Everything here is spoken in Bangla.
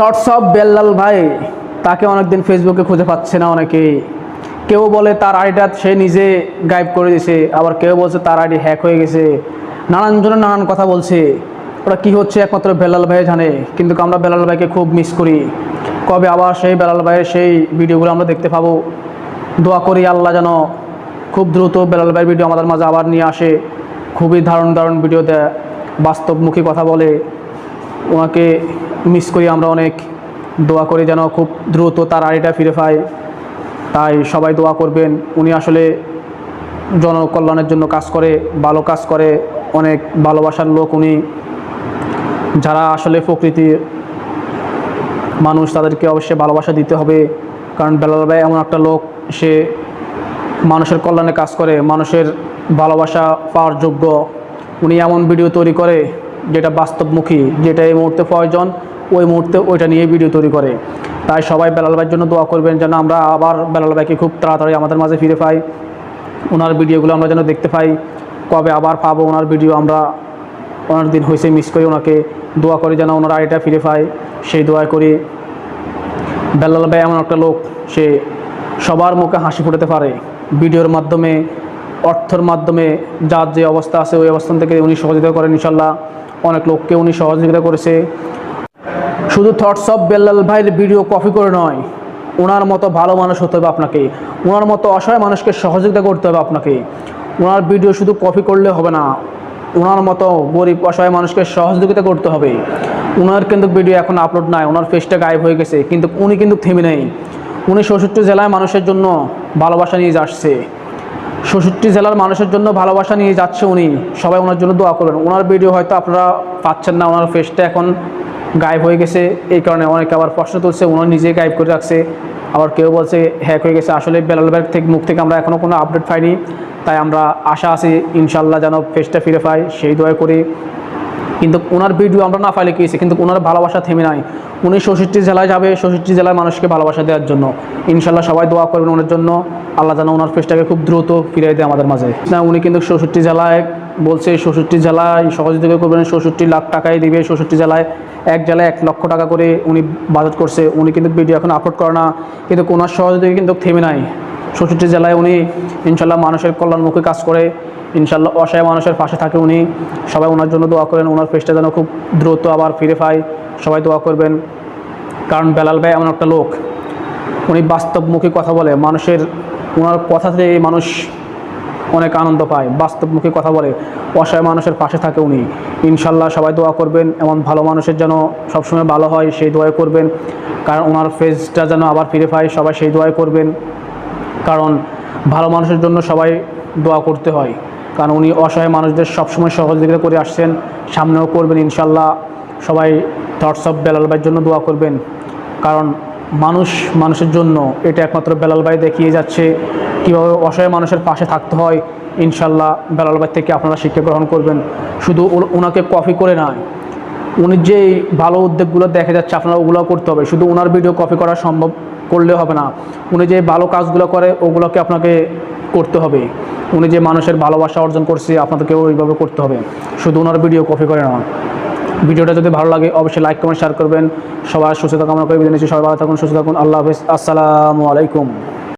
থটস অফ বেল্লাল ভাই? তাকে অনেকদিন ফেসবুকে খুঁজে পাচ্ছে না অনেকে। কেউ বলে তার আইডিটা সে নিজে গায়েব করে দিয়েছে, আবার কেউ বলছে তার আইডি হ্যাক হয়ে গেছে। নানান জনে নানান কথা বলছে। ওরা কি হচ্ছে একমাত্র বেলাল ভাই জানে, কিন্তু আমরা বেলাল ভাইকে খুব মিস করি। কবে আবার সেই বেলাল ভাইয়ের সেই ভিডিওগুলো আমরা দেখতে পাবো। দোয়া করি আল্লাহ যেন খুব দ্রুত বেলাল ভাইয়ের ভিডিও আমাদের মাঝে আবার নিয়ে আসে। খুবই দারুণ দারুণ ভিডিও দেয়। বাস্তবমুখী কথা বলে। ওনাকে মিস করি, আমরা অনেক দোয়া করি যেন খুব দ্রুত তার আড়িটা ফিরে পায়। তাই সবাই দোয়া করবেন, উনি আসলে জনকল্যাণের জন্য কাজ করে, ভালো কাজ করে, অনেক ভালোবাসার লোক উনি। যারা আসলে প্রকৃতির মানুষ, তাদেরকে অবশ্যই ভালোবাসা দিতে হবে। কারণ বেলাল ভাই এমন একটা লোক, সে মানুষের কল্যাণে কাজ করে, মানুষের ভালোবাসা পাওয়ার যোগ্য। উনি এমন ভিডিও তৈরি করে যেটা বাস্তবমুখী, যেটা এই মুহূর্তে প্রয়োজন, ওই মুহূর্তে ওইটা নিয়ে ভিডিও তৈরি করে। তাই সবাই বেলাল ভাইয়ের জন্য দোয়া করবেন যেন আমরা আবার বেলাল ভাইকে খুব তাড়াতাড়ি আমাদের মাঝে ফিরে পাই। ওনার ভিডিওগুলো আমরা যেন দেখতে পাই। কবে আবার পাবো ওনার ভিডিও আমরা ওনার দিন হয়েছে মিস করি ওনাকে। দোয়া করি যেন ওনার আইটা ফিরে পাই সেই দোয়া করি। বেলাল ভাই এমন একটা লোক, সে সবার মুখে হাসি ফুটাতে পারে। ভিডিওর মাধ্যমে, অর্থের মাধ্যমে, যার যে অবস্থা আছে ওই অবস্থান থেকে উনি সহযোগিতা করেন ইনশাল্লাহ। অনেক লোককে উনি সহযোগিতা করেছে। শুধু থটস অফ বেল্লাল ভাইয়ের ভিডিও কপি করে নয় ওনার মতো ভালো মানুষ হতে হবে আপনাকে ওনার মতো অসহায় মানুষকে সহযোগিতা করতে হবে আপনাকে। ওনার ভিডিও শুধু কপি করলে হবে না ওনার মতো গরিব অসহায় মানুষকে সহযোগিতা করতে হবে। ওনার কিন্তু ভিডিও এখন আপলোড নাই ওনার ফেসটা গায়েব হয়ে গেছে, কিন্তু উনি কিন্তু থেমে নেই। উনি ষষ্ঠী জেলায় মানুষের জন্য ভালোবাসা নিয়ে যাচ্ছে। ষষ্ঠী জেলার মানুষের জন্য ভালোবাসা নিয়ে যাচ্ছে উনি। সবাই ওনার জন্য দোয়া করবেন। ওনার ভিডিও হয়তো আপনারা পাচ্ছেন না, ওনার ফেসটা এখন গায়েব হয়ে গেছে। এই কারণে অনেকে আবার প্রশ্ন তুলছে ওনার নিজেই গায়েব করে রাখছে। আবার কেউ বলছে, হ্যাক হয়ে গেছে। আসলে বেলাল ব্যাগ থেকে মুখ থেকে আমরা এখনও কোনো আপডেট পাইনি। তাই আমরা আশা আছি ইনশাল্লাহ যেন ফেসটা ফিরে পাই সেই দোয়া করি। কিন্তু ওনার ভিডিও আমরা না পাইলে কিয়েছি, কিন্তু ওনার ভালোবাসা থেমে নাই। উনি ষষ্ঠী জেলায় যাবে ষষ্ঠী জেলার মানুষকে ভালোবাসা দেওয়ার জন্য। ইনশাল্লাহ সবাই দোয়া করবেন ওনার জন্য। আল্লাহ যেন ওনার ফেসটাকে খুব দ্রুত ফিরিয়ে দেয় আমাদের মাঝে। না, উনি কিন্তু ষষ্ঠী জেলায় বলছে ষষ্ঠী জেলায় সহযোগিতা করবেন ষষ্ঠী লাখ টাকাই দিবে ষষ্ঠী জেলায় এক জেলায় এক লক্ষ টাকা করে উনি বাজেট করছে। উনি কিন্তু ভিডিও এখন আপলোড করে না, কিন্তু ওনার সহযোগিতা কিন্তু থেমে নাই। ষষ্ঠী জেলায় উনি ইনশাল্লাহ মানুষের কল্যাণমুখী কাজ করে, ইনশাল্লাহ অসহায় মানুষের পাশে থাকে উনি। সবাই ওনার জন্য দোয়া করেন, ওনার ফেসটা যেন খুব দ্রুত আবার ফিরে পায়। সবাই দোয়া করবেন, কারণ বেলাল ভাই এমন একটা লোক। উনি বাস্তবমুখী কথা বলে, মানুষের ওনার কথাতে মানুষ অনেক আনন্দ পায়, বাস্তবমুখী কথা বলে, অসহায় মানুষের পাশে থাকে উনি। ইনশাল্লাহ সবাই দোয়া করবেন, এমন ভালো মানুষের যেন সবসময় ভালো হয়, সেই দোয়া করবেন। কারণ ওনার ফেসটা যেন আবার ফিরে পায়, সবাই সেই দোয়া করবেন। কারণ ভালো মানুষের জন্য সবাই দোয়া করতে হয়। কারণ উনি অসহায় মানুষদের সবসময় সহযোগিতা করে আসছেন, সামনেও করবেন ইনশাল্লাহ। সবাই থটস অফ বেলাল ভাইয়ের জন্য দোয়া করবেন। কারণ মানুষ মানুষের জন্য এটা একমাত্র বেলাল ভাই দেখিয়ে যাচ্ছে। কীভাবে অসহায় মানুষের পাশে থাকতে হয়, ইনশাল্লাহ বেলাল ভাই থেকে আপনারা শিক্ষা গ্রহণ করবেন। শুধু ওনাকে কপি করে নয়, উনি যে ভালো উদ্যোগগুলো দেখা যাচ্ছে আপনারা ওগুলো করতে হবে। শুধু ওনার ভিডিও কপি করা সম্ভব করলে হবে না। উনি যে ভালো কাজগুলো করে, ওগুলোকে আপনাকে করতে হবে। উনি যে মানুষের ভালোবাসা অর্জন করছে, আপনাদেরকে ওইভাবে করতে হবে। শুধু ওনার ভিডিও কপি করে না। ভিডিওটা যদি ভালো লাগে, অবশ্যই লাইক কমেন্ট শেয়ার করবেন। সবার সুস্থতা কামনা করে বিদায় নিচ্ছি। সবাই ভালো থাকুন, সুস্থ থাকুন। আল্লাহ হাফিজ। আসসালামু আলাইকুম।